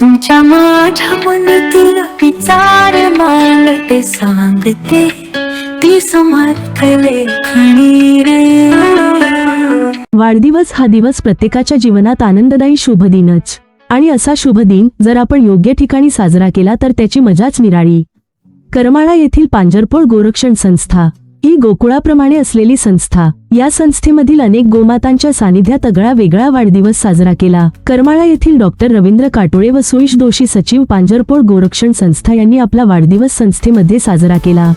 तुमच्या माझ्या मनातील विचार मांडते सांगते. ती समर्थ लेखणी रे. वाढदिवस हा दिवस प्रत्येकाच्या जीवनात आनंददायी शुभ दिनच. आणि असा शुभ दिन जर आपण योग्य ठिकाणी साजरा केला तर त्याची मजाच निराळी. करमाळा येथील पांजरपोळ गोरक्षण संस्था. ही गोकुळाप्रमाणे असलेली संस्था. या संस्थेमधील अनेक गोमातांच्या सानिध्यात अगळा वेगळा वाढदिवस साजरा केला. करमाळा येथील डॉक्टर रवींद्र काटोळे व सुईश दोषी सचिव पांजरपोळ गोरक्षण संस्था यांनी आपला वाढदिवस संस्थेमध्ये साजरा केला.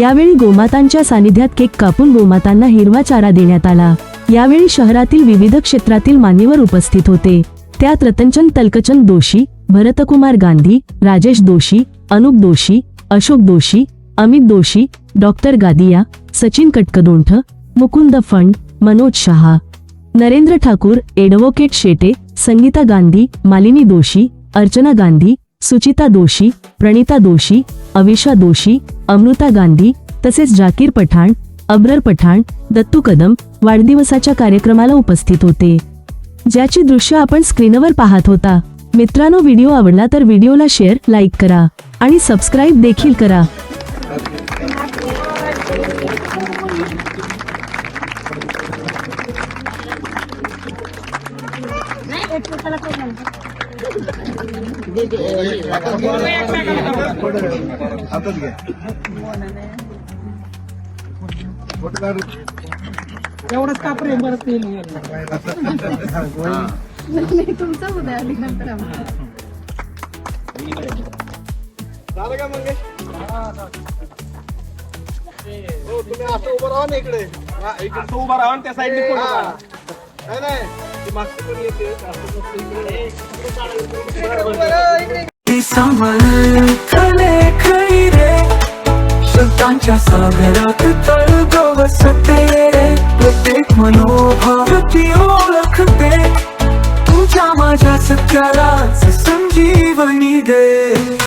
यावेळी गोमातांच्या सानिध्यात केक कापून गोमातांना हिरवा चारा देण्यात आला. यावेळी शहरातील विविध क्षेत्रातील मान्यवर उपस्थित होते. त्यात रतनचंद तलकचंद दोषी भरतकुमार गांधी राजेश दोषी अनुप दोषी अशोक दोशी अमित दोशी डॉक्टर गादिया सचिन कटकदोंठ मुकुंद फंड मनोज शहा नरेंद्र ठाकूर एडव्होकेट शेटे संगीता गांधी मालिनी दोशी अर्चना गांधी सुचिता दोशी प्रणिता दोशी अविशा दोशी अमृता गांधी तसेच जाकीर पठाण अब्रर पठाण दत्तू कदम वाढदिवसाच्या कार्यक्रमाला उपस्थित होते. ज्याची दृश्य आपण स्क्रीनवर पाहत होता. मित्रांनो व्हिडिओ आवडला तर व्हिडिओला शेअर लाईक करा आणि सबस्क्राईब देखील करा. हातात घ्या एवढंच कापड आहे बरं ते झालं का मंगेश हो. तुम्ही असं उभं राहा ना इकडे इकडे उभं राहा त्या साईडने ती शब्दांच्या सागरात तळग बसते प्रत्येक मनोभाव ती ओळखते तुझ्या माझ्या सत्यालाच संजीवनी दे.